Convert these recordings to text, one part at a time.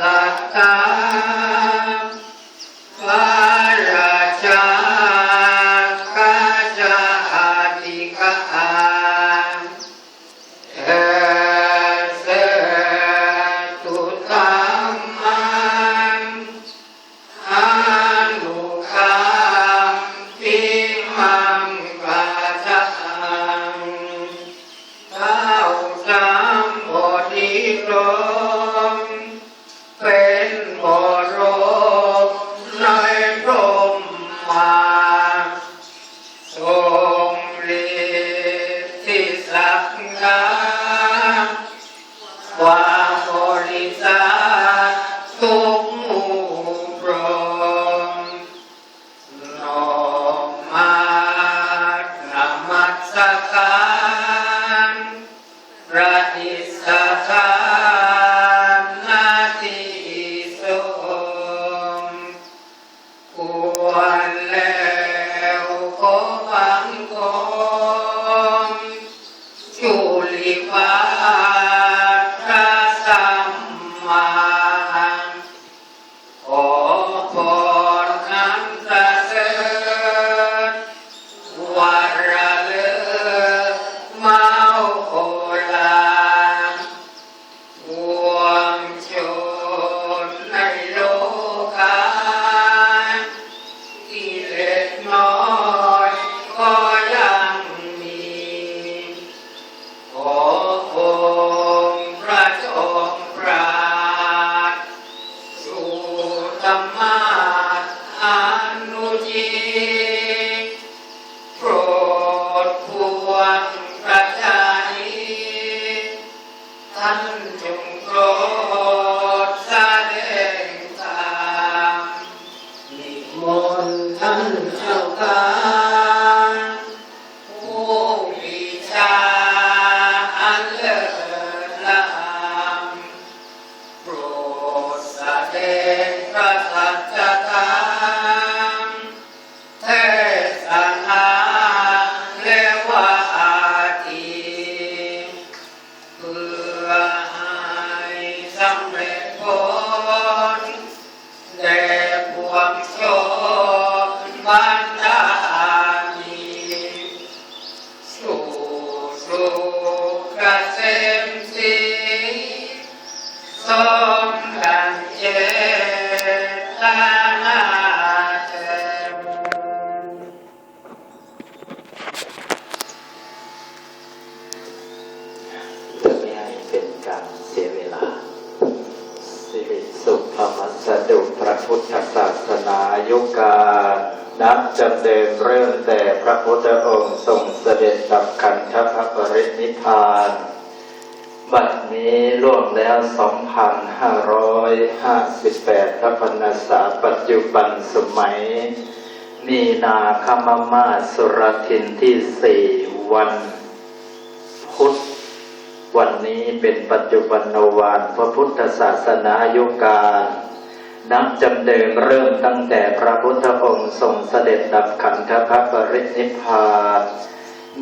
สัจจา เพุทธศาสนายุกา นับจำเดิมเริ่มแต่พระพุทธองค์ทรงเสด็จดับขันธพระปรินิพพาน บัดนี้ล่วงแล้ว 2,558พระพรรษาปัจจุบันสมัย มีนาคมมาสุรทินที่สี่วัน พุธวันนี้เป็นปัจจุบันวานพระพุทธศาสนายุกา นับจำเดิมเริ่มตั้งแต่พระพุทธองค์ทรงเสด็จดับขันธพระปรินิพพาน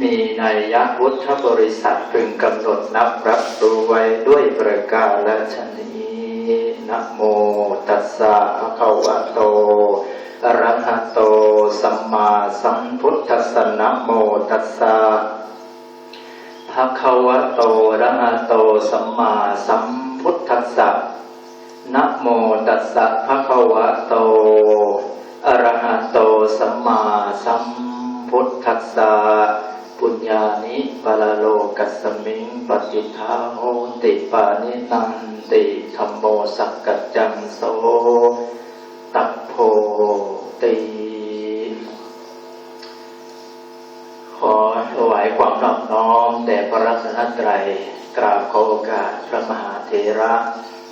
มีนัยยะพุทธบริษัทพึงกำหนดนับรับรู้ไว้ด้วยประกาศชนี้นะโมตัสสะภะคะวะโตอะระหะโต สัมมาสัมพุทธัสสะนะโมตัสสะภะคะวะโตอะระหะโต สัมมาสัมพุทธัสสะ นะโมตัสสะภะคะวะโต อะระหะโตสัมมาสัมพุทธัสสะปุญญานิปะละโลกัสสมิงปฏิทาโหติปานินันติธัมโมสักกัจจังโสตัพโพติขอถวายความนอบน้อมแด่พระรัตนตรัยกราบขอโอกาสพระมหาเถระ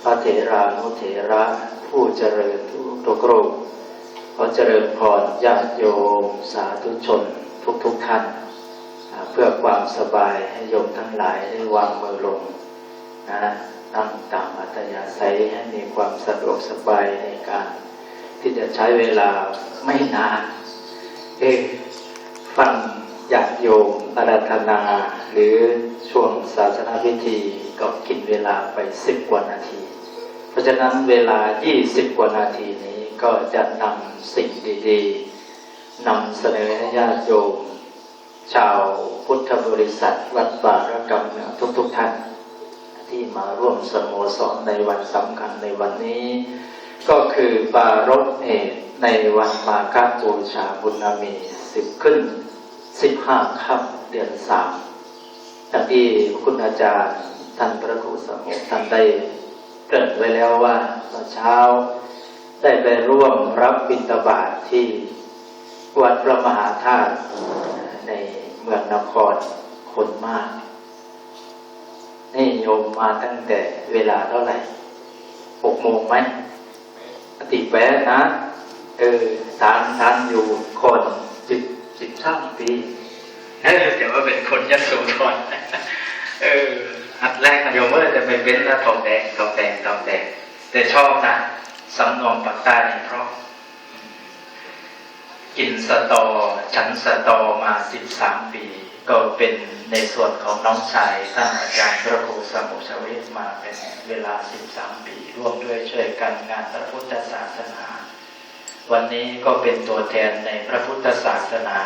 ระเถรานุเถระผู้เจริญทุกทุกรูปขอเจริญพรญาติโยมสาธุชนทุกทุกท่าน เพื่อความสบายให้โยมทั้งหลายได้วางมือลงนะนั่งตามอัตยาศัยให้มีความสะดวกสบายในการ ที่จะใช้เวลาไม่นานเอ๊ฟังญาติโยมอาราธนา หรือช่วงศาสนาพิธีก็กินเวลาไปสิบกว่านาที ราะฉะนั้นเวลา 20 กว่านาทีนี้ก็จะนำสิ่งดีๆนำเสนอให้ญาติโยม ชาวพุทธบริษัทวัดป่าระกำเนิดทุกๆท่าน ที่มาร่วมสโมสรในวันสำคัญในวันนี้ ก็คือปารบเอกในวันมาฆบูชาบุญามีสิบขึ้นสิบห้าค่ำเดือนสามที่คุณอาจารย์ท่านพระครูสมุทรท่านได้ เกริ่นไว้แล้วว่าตอนเช้า ได้ไปร่วมรับบิณฑบาตทที่วัดพระมหาธาตุในเมืองนครคนมาก นี่โยมมาตั้งแต่เวลาเท่าไหร่หกโมงไหมติแวะนะ เออทานทานอยู่คนสิบสิบสามปีเออแต่ว่าเป็นคนยักษ์โสธรเออ หัดแรกนะโยมว่าจะไปเป็นนะทองแดงทองแดงทองแดง แต่ชอบนะสำนวนปากใต้นี่เพราะ กินสตอ ฉันสตอมาสิบสามปี ก็เป็นในส่วนของน้องชายท่านอาจารย์พระครูสมุชวิทย์มาเป็นเวลาสิบสามปี ร่วมด้วยช่วยกันงานพระพุทธศาสนา วันนี้ก็เป็นตัวแทนในพระพุทธศาสนา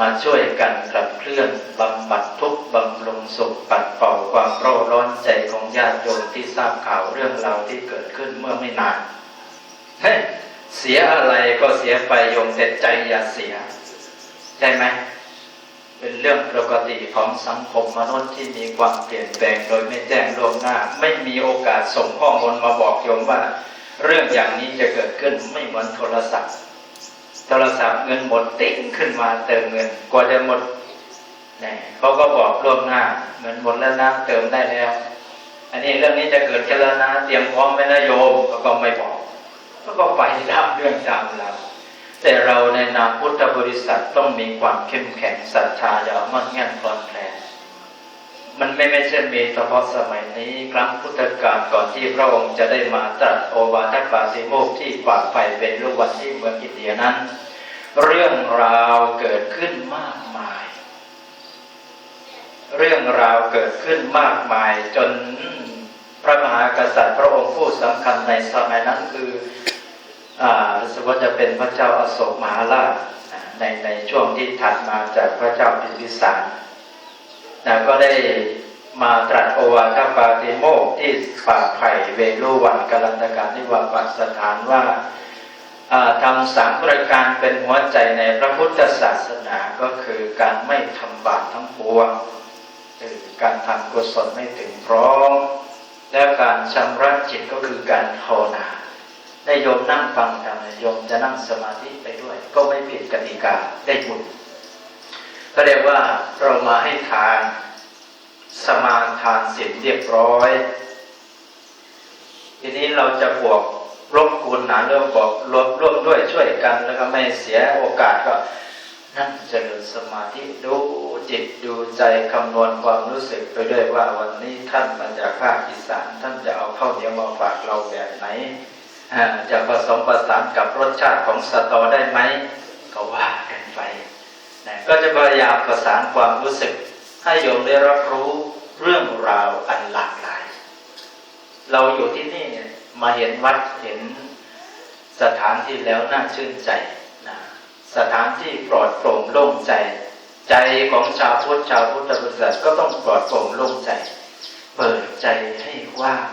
มาช่วยกันขับเคลื่อนบำบัดทุกบำรุงสุขปัดเป่าความเร่าร้อนใจของญาติโยมที่ทราบข่าวเรื่องราวที่เกิดขึ้นเมื่อไม่นานเฮ้ยเสียอะไรก็เสียไปโยมแต่ใจอย่าเสียใช่ไหมเป็นเรื่องปกติของสังคมมนุษย์ที่มีความเปลี่ยนแปลงโดยไม่แจ้งล่วงหน้า ไม่มีโอกาสส่งข้อมูลมาบอกโยมว่า เรื่องอย่างนี้จะเกิดขึ้นไม่เหมือนโทรศัพท์ โทรศัพท์เงินหมดติ้งขึ้นมาเติมเงินกว่าจะหมดเนี่ยเขาก็บอกล่วงหน้าเงินหมดแล้วนะเติมได้แล้ว อันนี้เรื่องนี้จะเกิดขึ้นแล้วนะเตรียมพร้อมไว้นะโยมเขาก็ไม่บอกก็ก็ไปตามเรื่องตามเราแต่เราในนามพุทธบริษัทต้องมีความเข้มแข็งศรัทธาอย่าเอามันแง่นคลอนแคลน มันไม่ไม่ใช่มีเฉพาะสมัยนี้ครั้งพุทธกาลก่อนที่พระองค์จะได้มาตรัสโอวาทปาสิโมกที่ป่าไผ่เป็นลูกวัดที่เมืองอินเดียนั้น เรื่องราวเกิดขึ้นมากมาย เรื่องราวเกิดขึ้นมากมายจนพระมหากษัตริย์พระองค์ผู้สำคัญในสมัยนั้นคืออ่าสึกว่าจะเป็นพระเจ้าอโศกมหาราชในในช่วงที่ถัดมาจากพระเจ้าพิมพิสาร นะก็ได้มาตรัสโอวาทปาติโมกที่ป่าไผ่เวลุวันกาลันตการนิวาปัสถานว่าทำสามประการเป็นหัวใจในพระพุทธศาสนาก็คือการไม่ทำบาปทั้งปวงคือการทำกุศลไม่ถึงพร้อมและการชำระจิตก็คือการภาวนาได้โยมนั่งฟังธรรมโยมจะนั่งสมาธิไปด้วย ก็ไม่ผิดกติกาได้บุญ ก็เรียกว่าเรามาให้ทาน สมาทานเสร็จเรียบร้อย ทีนี้เราจะบวกลบคูณหารเรื่องบอกรวมร่วมด้วยช่วยกัน แล้วก็ไม่เสียโอกาสก็นั่งเจริญสมาธิดูจิตดูใจคำนวณความรู้สึกไปด้วยว่าวันนี้ท่านมาจากภาคอีสานท่านจะเอาข้าวเหนียวมาฝากเราแบบไหนจะผสมผสานกับรสชาติของสตอได้ไหมก็ว่ากันไป นะก็จะพยายามประสานความรู้สึก ให้โยมได้รับรู้เรื่องราวอันหลากหลาย เราอยู่ที่นี่เนี่ยมาเห็นวัดเห็นสถานที่แล้วน่าชื่นใจนะสถานที่ปลอดโปร่งโล่งใจ ใจของชาวพุทธชาวพุทธบริษัทก็ต้องปลอดโปร่งโล่งใจ เปิดใจให้ว่าง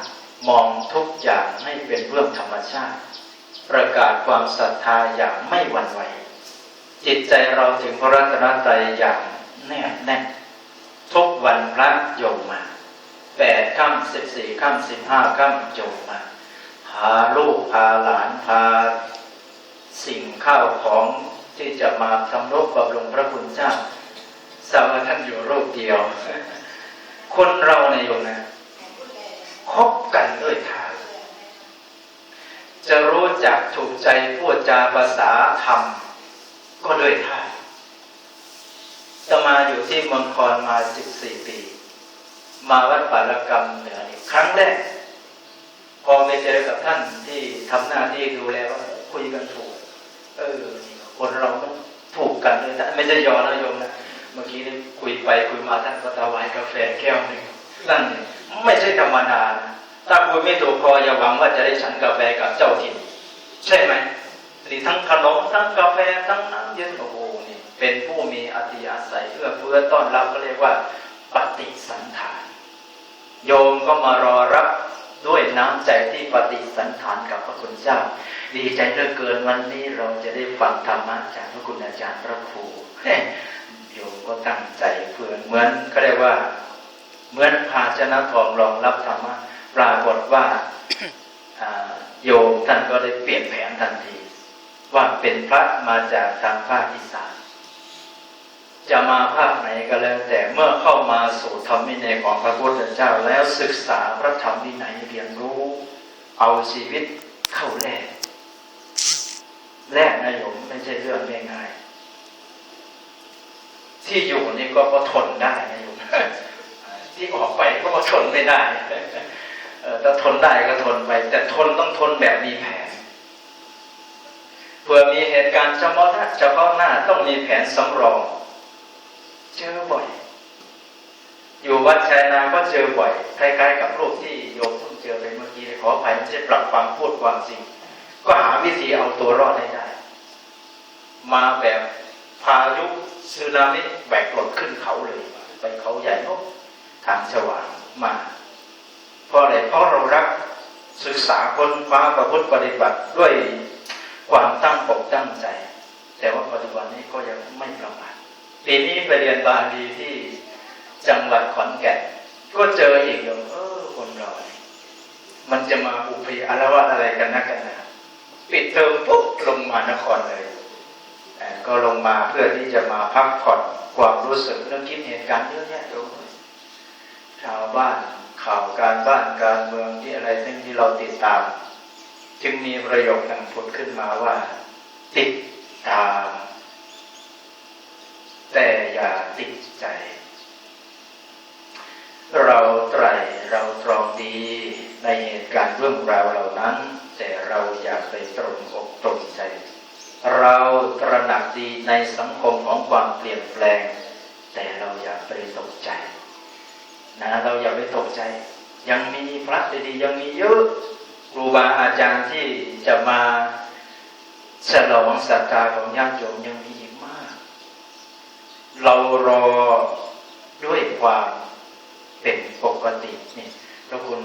มองทุกอย่างให้เป็นเรื่องธรรมชาติ ประกาศความศรัทธาอย่างไม่หวั่นไหว จิตใจเราถึงพระรัตนตรัยอย่างแน่แน่ทุกวันพระโยมมาแปดค่ำสิบสี่ค่ำสิบห้าค่ำโยมมาพาลูกพาหลานพาสิ่งข้าวของที่จะมาทำรบบำรุงพระคุณเจ้าสาวท่านอยู่รูปเดียว คนเราในโยมนะคบกันด้วยทานจะรู้จักถูกใจพูดจาภาษาธรรม ก็ด้วยท่านจะมาอยู่ที่เมืองคอนมา14ปี มาวัดป่าละกรรมเหนือนี่ครั้งแรก พอไปเจอกับท่านที่ทำหน้าที่ดูแลว่าคุยกันถูก เออคนเรามันถูกกันเลยนะไม่ใช่ยอนะโยมนะเมื่อกี้คุยไปคุยมาท่านก็ถวายกาแฟแก้วหนึ่งนั่นไม่ใช่ธรรมดานะถ้าคุยไม่ถูกคออย่าหวังว่าจะได้ฉันกาแฟกับเจ้าถิ่นใช่ไหม นี่ทั้งขนมทั้งกาแฟทั้งน้ำเย็นโอ้โหนี่เป็นผู้มีอธิอาศัยเอื้อเฟื้อต้อนรับก็เรียกว่าปฏิสันฐาน โยมก็มารอรับด้วยน้ำใจที่ปฏิสันฐานกับพระคุณเจ้า ดีใจเหลือเกินวันนี้เราจะได้ฟังธรรมะจากพระคุณอาจารย์พระครูโยมก็ตั้งใจเพื่อเหมือนก็เรียกว่า เหมือนภาชนะทองรองรับธรรมะปรากฏว่าอ่าโยมท่านก็ได้เปลี่ยนแผนทันที ว่าเป็นพระมาจากทางภาคอีสาน จะมาภาคไหนก็แล้ว แต่เมื่อเข้ามาสู่ธรรมวินัยของพระพุทธเจ้าแล้วศึกษาพระธรรมวินัยเรียนรู้ เอาชีวิตเข้าแลกแลกนะโยมไม่ใช่เรื่องง่ายๆที่อยู่นี่ก็ก็ทนได้นะโยมที่ออกไปก็ก็ทนไม่ได้เออถ้าทนได้ก็ทนไป แต่ทนต้องทนแบบมีแผน เพื่อมีเหตุการณ์เฉพาะหน้าเฉพาะหน้าต้องมีแผนสำรอง เจอบ่อย อยู่วัดชัยนาก็เจอบ่อยคล้ายๆ กับรูปที่โยมเพิ่งเจอไปเมื่อกี้ขออภัยไม่ใช่ปรับความพูดความจริง ก็หาวิธีเอาตัวรอดให้ได้ มาแบบพายุสึนามิแบกหล่นขึ้นเขาเลย ไปเขาใหญ่โนกทางสว่างมาเพราะอะไรเพราะเรารักศึกษาคนฟ้าประพฤติปฏิบัติด้วย ความตั้งอกตั้งใจ แต่ว่าปัจจุบันนี้ก็ยังไม่ประมาทปีนี้ไปเรียนบาลีที่จังหวัดขอนแก่นก็เจออีกอย่างเออคนเราเนี่ยมันจะมาอุปยอารวาอะไรกันนักกันนะปิดเทอมปุ๊บลงมานครเลยเอ่ก็ลงมาเพื่อที่จะมาพักผ่อนความรู้สึกเรื่องคิดเหตุการณ์เยอะแยะลงเลยชาวบ้านข่าวการบ้านการเมืองที่อะไรซึ่งที่เราติดตาม จึงมีประโยคหนึ่งผุดขึ้นมาว่า ติดตามแต่อย่าติดใจ เราไตรเราตรองดีในเหตุการณ์เรื่องราวเหล่านั้น แต่เราอย่าไปตรงอกตรงใจ เราตระหนักดีในสังคมของความเปลี่ยนแปลง แต่เราอย่าไปตกใจ นะเราอย่าไปตกใจ ยังมีพระดีๆยังมีเยอะ ครูบาอาจารย์ที่จะมาฉลองศรัทธาของญาติโยมยังมีอีกมาก เรารอด้วยความเป็นปกตินี่แล้วคุณ